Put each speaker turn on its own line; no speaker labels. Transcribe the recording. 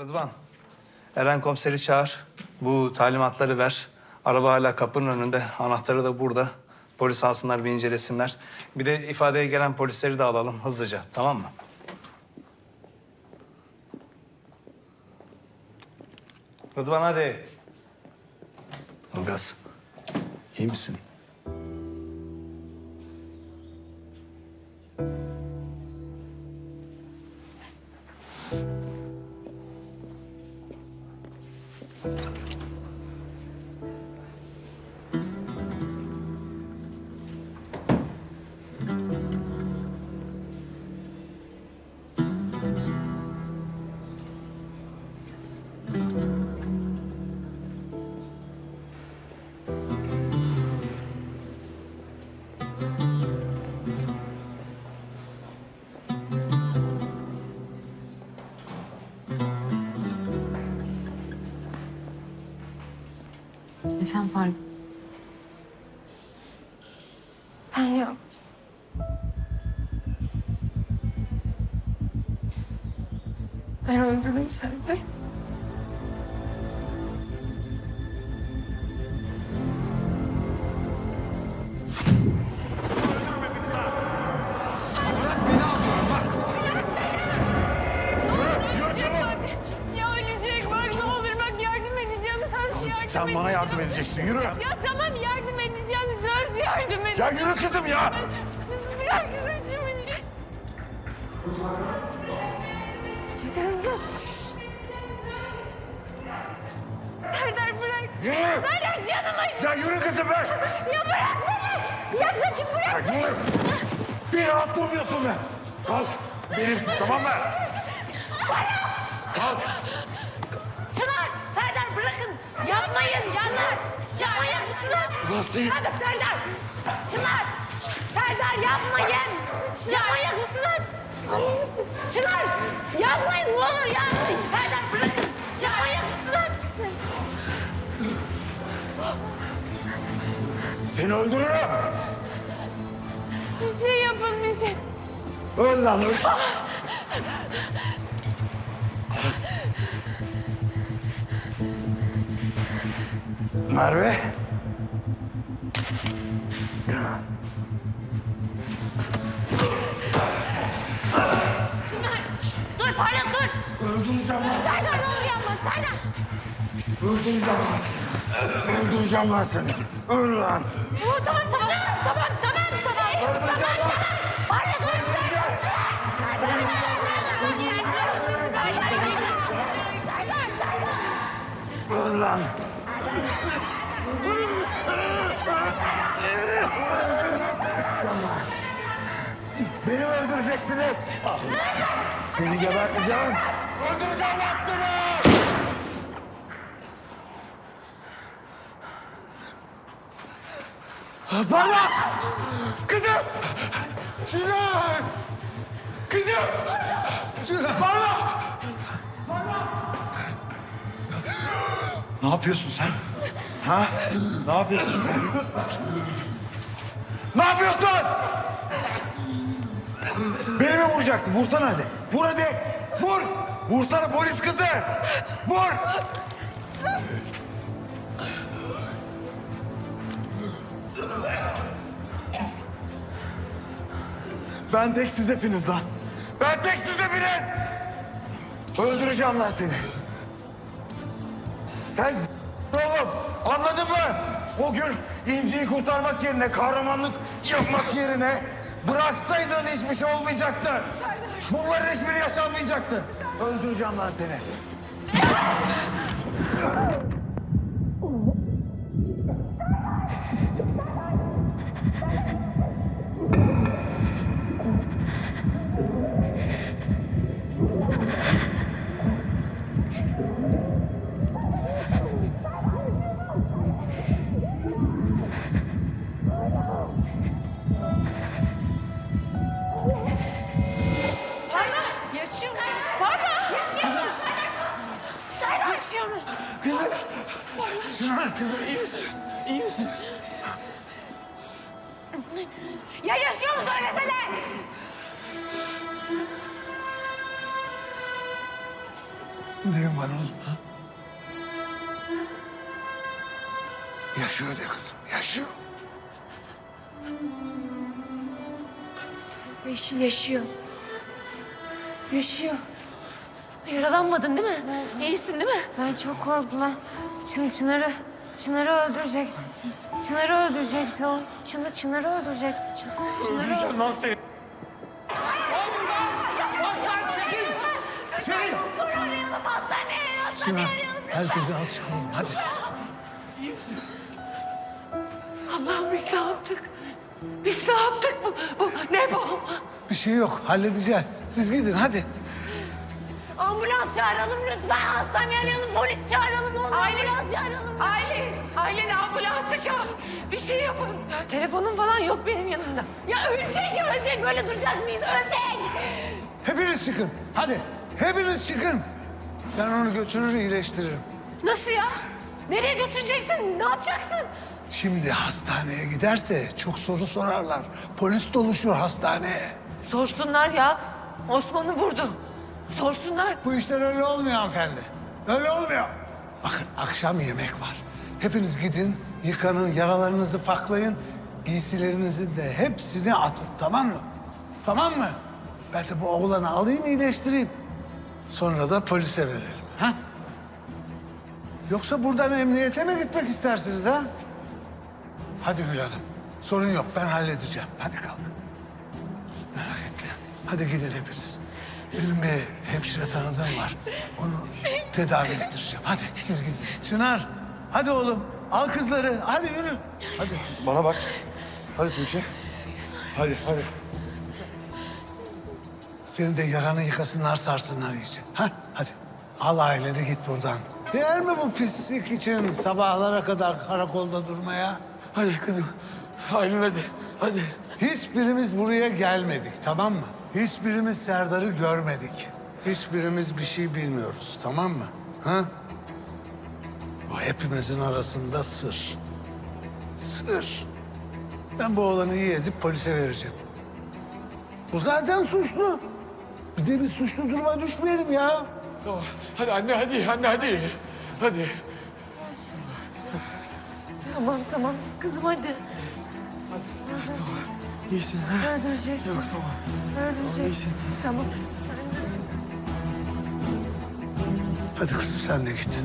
Rıdvan, Eren komiseri çağır. Bu talimatları ver. Araba hala kapının önünde. Anahtarı da burada. Polis alsınlar bir incelesinler. Bir de ifadeye gelen polisleri de alalım hızlıca. Tamam mı? Rıdvan hadi. Ilgaz, iyi misin? Thank you.
Efendim pardon.
Ben yaptım. Ben öldürdüm Server. Yardım
Sen bana yardım edeceksin. Yürü.
Ya tamam yardım edeceğim söz yardım edeceğim.
Ya yürü kızım ya.
Bırak kızım beni. Hadi hızlı. Serdar bırak.
Yürü.
Serdar canım acıyor.
Ya yürü kızım be.
Ya bırak beni. Ya saçım bırak.
Ya yürü. Bir rahat durmuyorsun be. Kalk. Benimsin tamam mı? Kalk.
Çınar. Yapmayın mısınız?
Nasıl?
Hadi Serdar. Çınar, Serdar yapmayın. Yapmayın mısınız? İyi misin? Çınar, yapmayın ne olur yapmayın. Serdar bırakın. Yapmayın mısınız?
Seni öldürürüm.
Bir şey yapın şey.
Öl lan öl. Merve.
Çınar, dur parlak dur.
Öldüreceğim lan.
Serdar ne olur yapma Serdar.
Öldüreceğim lan seni. Öldüreceğim lan seni. Öl lan.
Oo, tamam tamam tamam tamam tamam.
Öldüreceğim lan.
Parlak dur. Serdar.
Öl lan. Mi öldüreceksiniz? Seni geberteceğim. Öldüreceğim lan seni. Parla! Kızım! Çınar! Kızım! Çınar! Parla! Ne yapıyorsun sen? Ha? Ne yapıyorsun sen? Ne yapıyorsun? Beni mi vuracaksın? Vursana hadi. Vur hadi. Vur. Vursana polis kızı. Vur. Ben tek siz hepiniz lan. Ben tek siz hepiniz. Öldüreceğim lan seni. Sen oğlum anladın mı? O gün İnci'yi kurtarmak yerine kahramanlık yapmak yerine bıraksaydın hiçbir şey olmayacaktı. Bunların hiçbiri yaşanmayacaktı. Öldüreceğim lan seni. Çınar kızım iyi misin? İyi misin?
Ya yaşıyor mu söylesene.
Neyin var oğlum? Ha? Yaşıyor de kızım, yaşıyor.
Yaşıyor, yaşıyor. Yaşıyor. Yaralanmadın değil mi? İyisin değil mi?
Ben çok korktum ben. Çın, Çınar'ı, Çınar'ı öldürecekti. Çın, Çınar'ı öldürecekti o. Çın'ı, Çınar'ı öldürecekti. Çın, Çınar'ı
Öldüreceğim lan seni.
Sinan, herkese al çıkalım. Hadi.
Allah'ım biz ne yaptık? Biz ne yaptık? Bu, bu ne bu?
Bir şey yok, halledeceğiz. Siz gidin hadi.
Ambulans çağıralım lütfen. Hastane arayalım. Polis çağıralım. Oğlum. Ambulans çağıralım.
Aile, ailenin ambulansı çağır. Bir şey yapın. Telefonum falan yok benim yanımda.
Ya ölecek ölecek. Böyle duracak mıyız? Ölecek.
Hepiniz çıkın. Hadi. Hepiniz çıkın. Ben onu götürür iyileştiririm.
Nasıl ya? Nereye götüreceksin? Ne yapacaksın?
Şimdi hastaneye giderse çok soru sorarlar. Polis doluşur hastaneye.
Sorsunlar ya. Osman'ı vurdu. Sorsunlar.
Bu işler öyle olmuyor hanımefendi. Öyle olmuyor. Bakın akşam yemek var. Hepiniz gidin, yıkanın, yaralarınızı paklayın. Giysilerinizi de hepsini atın tamam mı? Tamam mı? Ben de bu oğlanı alayım iyileştireyim. Sonra da polise verelim. Ha? Yoksa buradan emniyete mi gitmek istersiniz ha? Hadi Gül Hanım. Sorun yok ben halledeceğim. Hadi kalk. Merak etme. Hadi gidin hepiniz. Benim bir hemşire tanıdığım var. Onu tedavi ettireceğim. Hadi siz gidin. Çınar. Hadi oğlum. Al kızları. Hadi yürü. Hadi.
Bana bak. Hadi Tuğçe. Hadi hadi.
Senin de yaranı yıkasınlar sarsınlar iyice. Ha? Hadi. Al aileni git buradan. Değer mi bu pislik için sabahlara kadar karakolda durmaya?
Hadi kızım. Aylin hadi. Hadi.
Hiçbirimiz buraya gelmedik tamam mı? Hiçbirimiz Serdar'ı görmedik. Hiçbirimiz bir şey bilmiyoruz tamam mı? Ha? O hepimizin arasında sır. Sır. Ben bu oğlanı iyi edip polise vereceğim. Bu zaten suçlu. Bir de biz suçlu duruma düşmeyelim ya.
Tamam. Hadi anne hadi. Anne hadi. Hadi.
Tamam tamam. Kızım hadi.
İyisin ha?
öldürecekti.
Yok tamam.
Öldürecekti.
İyisin.
Tamam.
Hadi kızım sen de git.